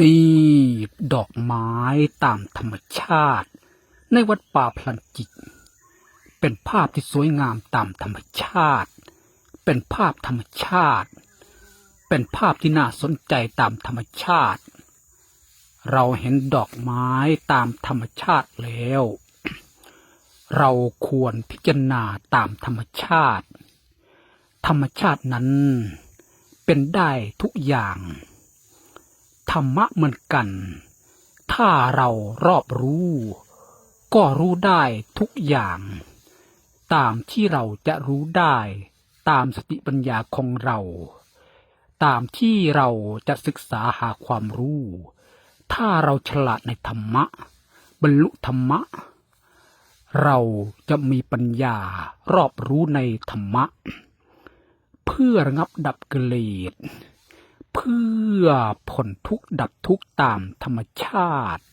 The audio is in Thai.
นี่ดอกไม้ตามธรรมชาติ ในวัดป่าพลันจิต เป็นภาพที่สวยงามตามธรรมชาติ เป็นภาพธรรมชาติ เป็นภาพที่น่าสนใจตามธรรมชาติ เราเห็นดอกไม้ตามธรรมชาติแล้ว เราควรพิจารณาตามธรรมชาติ ธรรมชาตินั้นเป็นได้ทุกอย่าง ธรรมะเหมือนกัน ถ้าเรารอบรู้ ก็รู้ได้ทุกอย่าง ตามที่เราจะรู้ได้ตามสติปัญญาของเรา ตามที่เราจะศึกษาหาความรู้ ถ้าเราฉลาดในธรรมะ บรรลุธรรมะ เราจะมีปัญญารอบรู้ในธรรมะ เพื่อระงับดับกิเลส พื่อผลทุกข์ดับทุกข์ตามธรรมชาติ